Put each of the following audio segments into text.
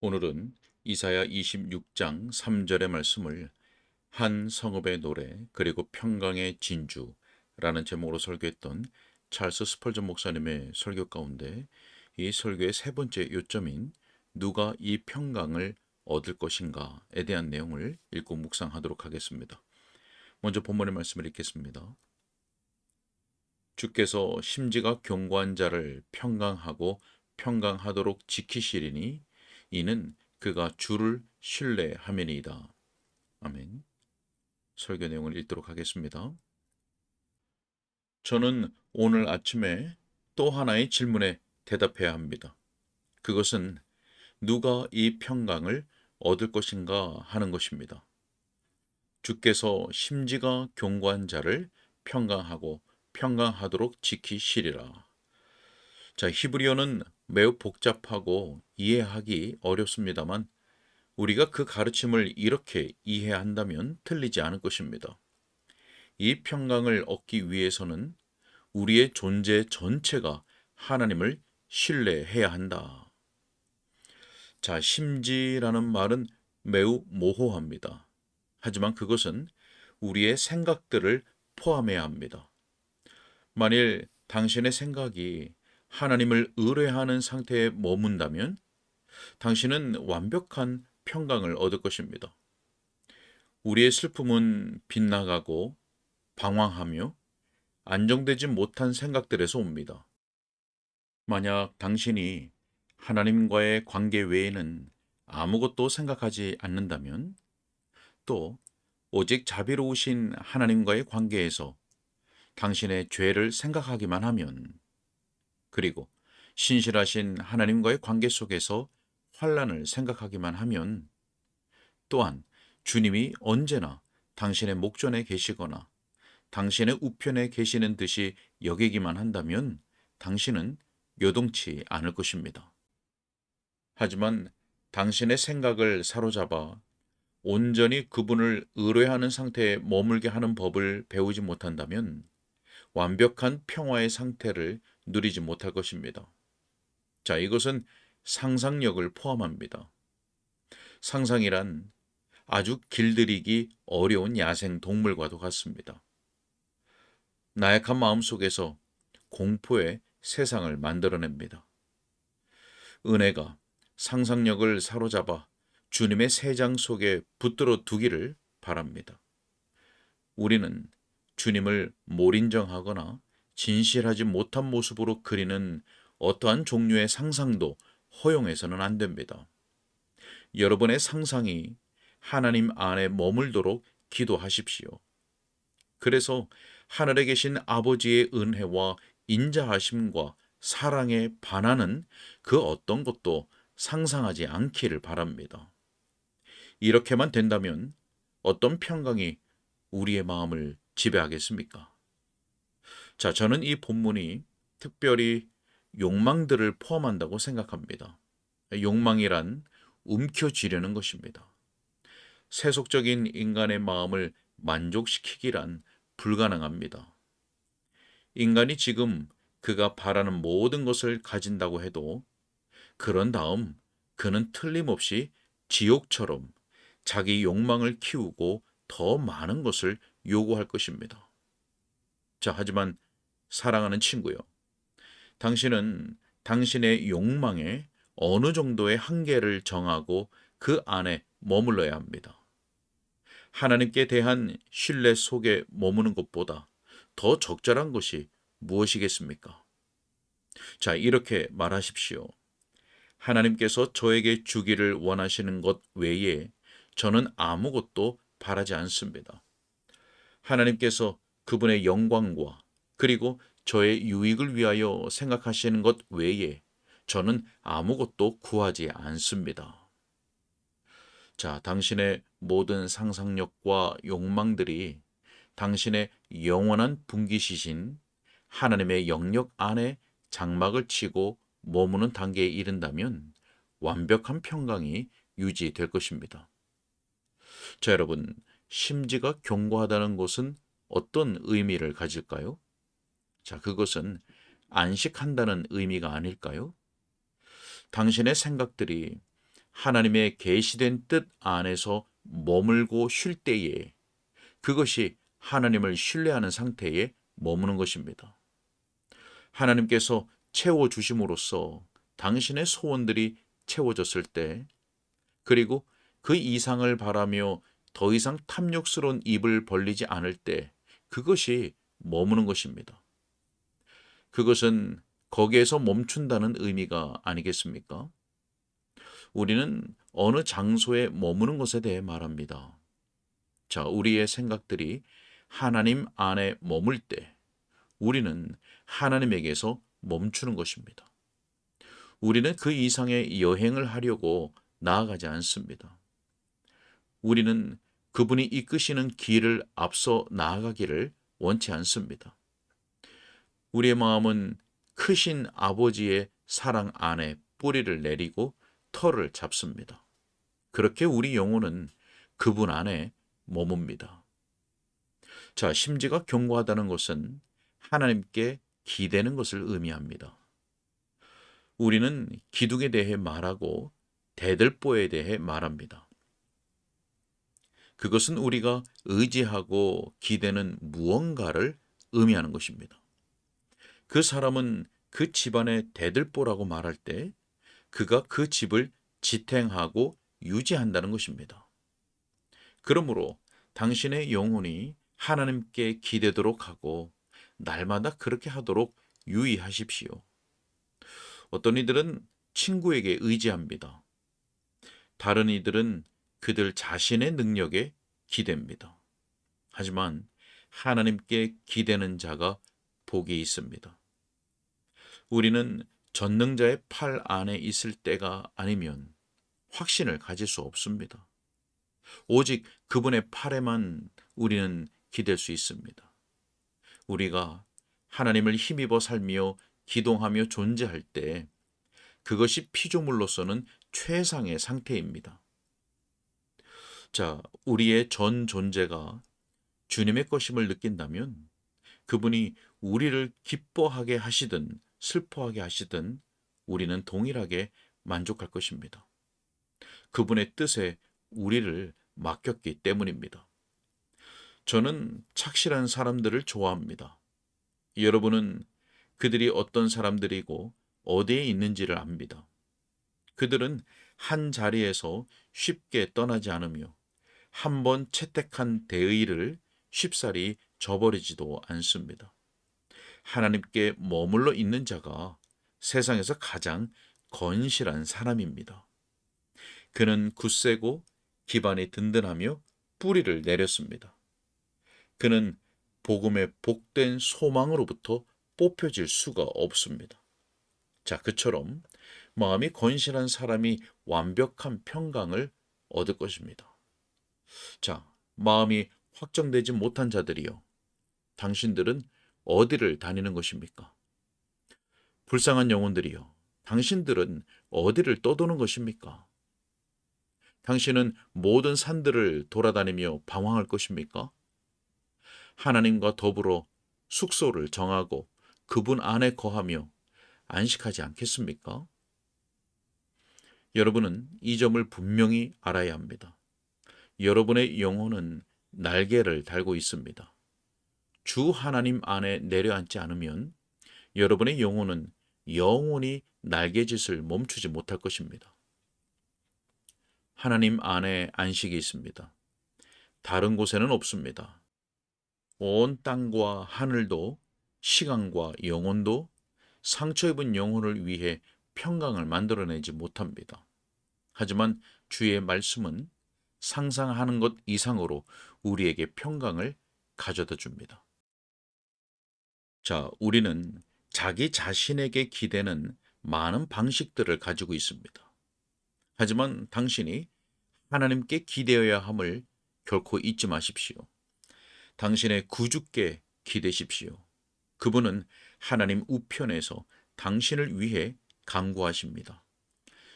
오늘은 이사야 26장 3절의 말씀을 한 성읍의 노래 그리고 평강의 진주라는 제목으로 설교했던 찰스 스펄전 목사님의 설교 가운데 이 설교의 세 번째 요점인 누가 이 평강을 얻을 것인가에 대한 내용을 읽고 묵상하도록 하겠습니다. 먼저 본문의 말씀을 읽겠습니다. 주께서 심지가 견고한 자를 평강하고 평강하도록 지키시리니 이는 그가 주를 신뢰함이니이다. 아멘. 설교 내용을 읽도록 하겠습니다. 저는 오늘 아침에 또 하나의 질문에 대답해야 합니다. 그것은 누가 이 평강을 얻을 것인가 하는 것입니다. 주께서 심지가 견고한 자를 평강하고 평강하도록 지키시리라. 자, 히브리어는 매우 복잡하고 이해하기 어렵습니다만 우리가 그 가르침을 이렇게 이해한다면 틀리지 않을 것입니다. 이 평강을 얻기 위해서는 우리의 존재 전체가 하나님을 신뢰해야 한다. 자, 심지라는 말은 매우 모호합니다. 하지만 그것은 우리의 생각들을 포함해야 합니다. 만일 당신의 생각이 하나님을 의뢰하는 상태에 머문다면 당신은 완벽한 평강을 얻을 것입니다. 우리의 슬픔은 빗나가고 방황하며 안정되지 못한 생각들에서 옵니다. 만약 당신이 하나님과의 관계 외에는 아무것도 생각하지 않는다면 또 오직 자비로우신 하나님과의 관계에서 당신의 죄를 생각하기만 하면 그리고 신실하신 하나님과의 관계 속에서 환란을 생각하기만 하면 또한 주님이 언제나 당신의 목전에 계시거나 당신의 우편에 계시는 듯이 여기기만 한다면 당신은 요동치 않을 것입니다. 하지만 당신의 생각을 사로잡아 온전히 그분을 의뢰하는 상태에 머물게 하는 법을 배우지 못한다면 완벽한 평화의 상태를 누리지 못할 것입니다. 자, 이것은 상상력을 포함합니다. 상상이란 아주 길들이기 어려운 야생 동물과도 같습니다. 나약한 마음 속에서 공포의 세상을 만들어냅니다. 은혜가 상상력을 사로잡아 주님의 세장 속에 붙들어 두기를 바랍니다. 우리는 주님을 몰인정하거나 진실하지 못한 모습으로 그리는 어떠한 종류의 상상도 허용해서는 안 됩니다. 여러분의 상상이 하나님 안에 머물도록 기도하십시오. 그래서 하늘에 계신 아버지의 은혜와 인자하심과 사랑에 반하는 그 어떤 것도 상상하지 않기를 바랍니다. 이렇게만 된다면 어떤 평강이 우리의 마음을 지배하겠습니까? 자, 저는 이 본문이 특별히 욕망들을 포함한다고 생각합니다. 욕망이란 움켜쥐려는 것입니다. 세속적인 인간의 마음을 만족시키기란 불가능합니다. 인간이 지금 그가 바라는 모든 것을 가진다고 해도 그런 다음 그는 틀림없이 지옥처럼 자기 욕망을 키우고 더 많은 것을 요구할 것입니다. 자, 하지만 사랑하는 친구요. 당신은 당신의 욕망에 어느 정도의 한계를 정하고 그 안에 머물러야 합니다. 하나님께 대한 신뢰 속에 머무는 것보다 더 적절한 것이 무엇이겠습니까? 자, 이렇게 말하십시오. 하나님께서 저에게 주기를 원하시는 것 외에 저는 아무것도 바라지 않습니다. 하나님께서 그분의 영광과 그리고 저의 유익을 위하여 생각하시는 것 외에 저는 아무것도 구하지 않습니다. 자, 당신의 모든 상상력과 욕망들이 당신의 영원한 분기시신 하나님의 영역 안에 장막을 치고 머무는 단계에 이른다면 완벽한 평강이 유지될 것입니다. 자, 여러분, 심지가 견고하다는 것은 어떤 의미를 가질까요? 자, 그것은 안식한다는 의미가 아닐까요? 당신의 생각들이 하나님의 계시된 뜻 안에서 머물고 쉴 때에 그것이 하나님을 신뢰하는 상태에 머무는 것입니다. 하나님께서 채워 주심으로써 당신의 소원들이 채워졌을 때 그리고 그 이상을 바라며 더 이상 탐욕스러운 입을 벌리지 않을 때 그것이 머무는 것입니다. 그것은 거기에서 멈춘다는 의미가 아니겠습니까? 우리는 어느 장소에 머무는 것에 대해 말합니다. 자, 우리의 생각들이 하나님 안에 머물 때 우리는 하나님에게서 멈추는 것입니다. 우리는 그 이상의 여행을 하려고 나아가지 않습니다. 우리는 그분이 이끄시는 길을 앞서 나아가기를 원치 않습니다. 우리의 마음은 크신 아버지의 사랑 안에 뿌리를 내리고 털을 잡습니다. 그렇게 우리 영혼은 그분 안에 머뭅니다. 자, 심지가 견고하다는 것은 하나님께 기대는 것을 의미합니다. 우리는 기둥에 대해 말하고 대들보에 대해 말합니다. 그것은 우리가 의지하고 기대는 무언가를 의미하는 것입니다. 그 사람은 그 집안의 대들보라고 말할 때 그가 그 집을 지탱하고 유지한다는 것입니다. 그러므로 당신의 영혼이 하나님께 기대도록 하고 날마다 그렇게 하도록 유의하십시오. 어떤 이들은 친구에게 의지합니다. 다른 이들은 그들 자신의 능력에 기댑니다. 하지만 하나님께 기대는 자가 복이 있습니다. 우리는 전능자의 팔 안에 있을 때가 아니면 확신을 가질 수 없습니다. 오직 그분의 팔에만 우리는 기댈 수 있습니다. 우리가 하나님을 힘입어 살며 기동하며 존재할 때 그것이 피조물로서는 최상의 상태입니다. 자, 우리의 전 존재가 주님의 것임을 느낀다면 그분이 우리를 기뻐하게 하시든 슬퍼하게 하시든 우리는 동일하게 만족할 것입니다. 그분의 뜻에 우리를 맡겼기 때문입니다. 저는 착실한 사람들을 좋아합니다. 여러분은 그들이 어떤 사람들이고 어디에 있는지를 압니다. 그들은 한 자리에서 쉽게 떠나지 않으며 한 번 채택한 대의를 쉽사리 저버리지도 않습니다. 하나님께 머물러 있는 자가 세상에서 가장 건실한 사람입니다. 그는 굳세고 기반이 든든하며 뿌리를 내렸습니다. 그는 복음의 복된 소망으로부터 뽑혀질 수가 없습니다. 자, 그처럼 마음이 건실한 사람이 완벽한 평강을 얻을 것입니다. 자, 마음이 확정되지 못한 자들이요. 당신들은 어디를 다니는 것입니까? 불쌍한 영혼들이요. 당신들은 어디를 떠도는 것입니까? 당신은 모든 산들을 돌아다니며 방황할 것입니까? 하나님과 더불어 숙소를 정하고 그분 안에 거하며 안식하지 않겠습니까? 여러분은 이 점을 분명히 알아야 합니다. 여러분의 영혼은 날개를 달고 있습니다. 주 하나님 안에 내려앉지 않으면 여러분의 영혼은 영원히 날개짓을 멈추지 못할 것입니다. 하나님 안에 안식이 있습니다. 다른 곳에는 없습니다. 온 땅과 하늘도 시간과 영혼도 상처 입은 영혼을 위해 평강을 만들어내지 못합니다. 하지만 주의 말씀은 상상하는 것 이상으로 우리에게 평강을 가져다 줍니다. 자, 우리는 자기 자신에게 기대는 많은 방식들을 가지고 있습니다. 하지만 당신이 하나님께 기대어야 함을 결코 잊지 마십시오. 당신의 구주께 기대십시오. 그분은 하나님 우편에서 당신을 위해 강구하십니다.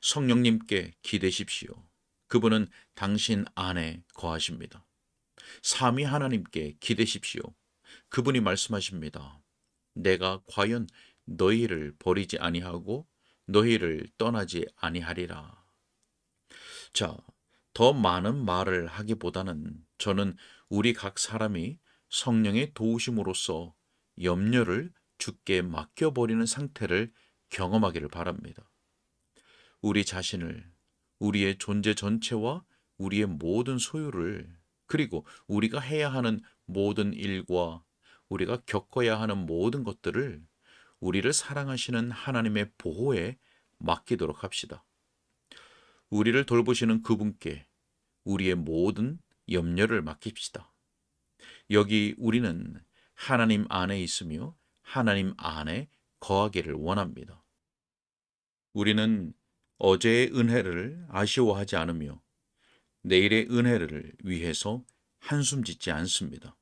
성령님께 기대십시오. 그분은 당신 안에 거하십니다. 삼위 하나님께 기대십시오. 그분이 말씀하십니다. 내가 과연 너희를 버리지 아니하고 너희를 떠나지 아니하리라. 자, 더 많은 말을 하기보다는 저는 우리 각 사람이 성령의 도우심으로써 염려를 주께 맡겨버리는 상태를 경험하기를 바랍니다. 우리 자신을, 우리의 존재 전체와 우리의 모든 소유를, 그리고 우리가 해야 하는 모든 일과 우리가 겪어야 하는 모든 것들을 우리를 사랑하시는 하나님의 보호에 맡기도록 합시다. 우리를 돌보시는 그분께 우리의 모든 염려를 맡깁시다. 여기 우리는 하나님 안에 있으며 하나님 안에 거하기를 원합니다. 우리는 어제의 은혜를 아쉬워하지 않으며 내일의 은혜를 위해서 한숨 짓지 않습니다.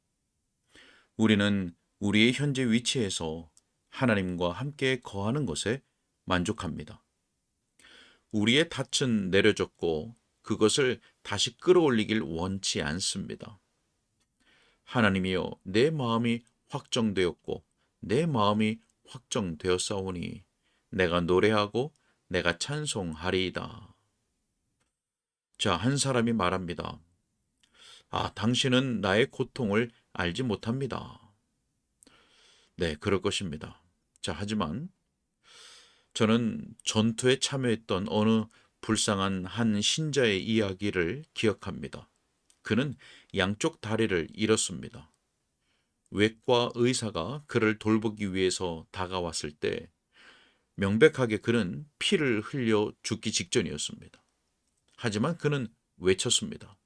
우리는 우리의 현재 위치에서 하나님과 함께 거하는 것에 만족합니다. 우리의 닻은 내려졌고 그것을 다시 끌어올리길 원치 않습니다. 하나님이여 내 마음이 확정되었고 내 마음이 확정되었사오니 내가 노래하고 내가 찬송하리이다. 자, 한 사람이 말합니다. 아, 당신은 나의 고통을 알지 못합니다. 네, 그럴 것입니다. 자, 하지만 저는 전투에 참여했던 어느 불쌍한 한 신자의 이야기를 기억합니다. 그는 양쪽 다리를 잃었습니다. 외과 의사가 그를 돌보기 위해서 다가왔을 때 명백하게 그는 피를 흘려 죽기 직전이었습니다. 하지만 그는 외쳤습니다.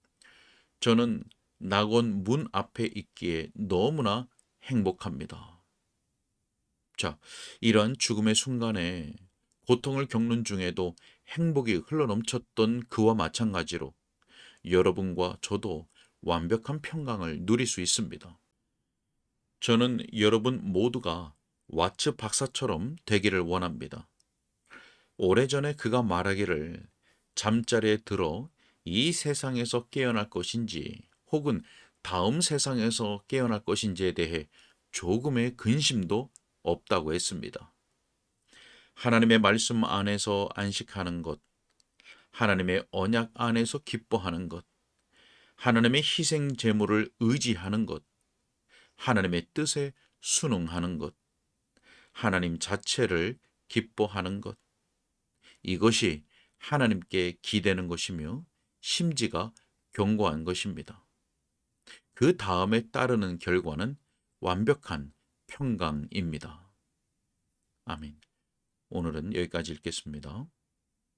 저는 낙원 문 앞에 있기에 너무나 행복합니다. 자, 이러한 죽음의 순간에 고통을 겪는 중에도 행복이 흘러넘쳤던 그와 마찬가지로 여러분과 저도 완벽한 평강을 누릴 수 있습니다. 저는 여러분 모두가 와츠 박사처럼 되기를 원합니다. 오래전에 그가 말하기를 잠자리에 들어 이 세상에서 깨어날 것인지 혹은 다음 세상에서 깨어날 것인지에 대해 조금의 근심도 없다고 했습니다. 하나님의 말씀 안에서 안식하는 것, 하나님의 언약 안에서 기뻐하는 것, 하나님의 희생 제물을 의지하는 것, 하나님의 뜻에 순응하는 것, 하나님 자체를 기뻐하는 것. 이것이 하나님께 기대는 것이며 심지가 견고한 것입니다. 그 다음에 따르는 결과는 완벽한 평강입니다. 아멘. 오늘은 여기까지 읽겠습니다.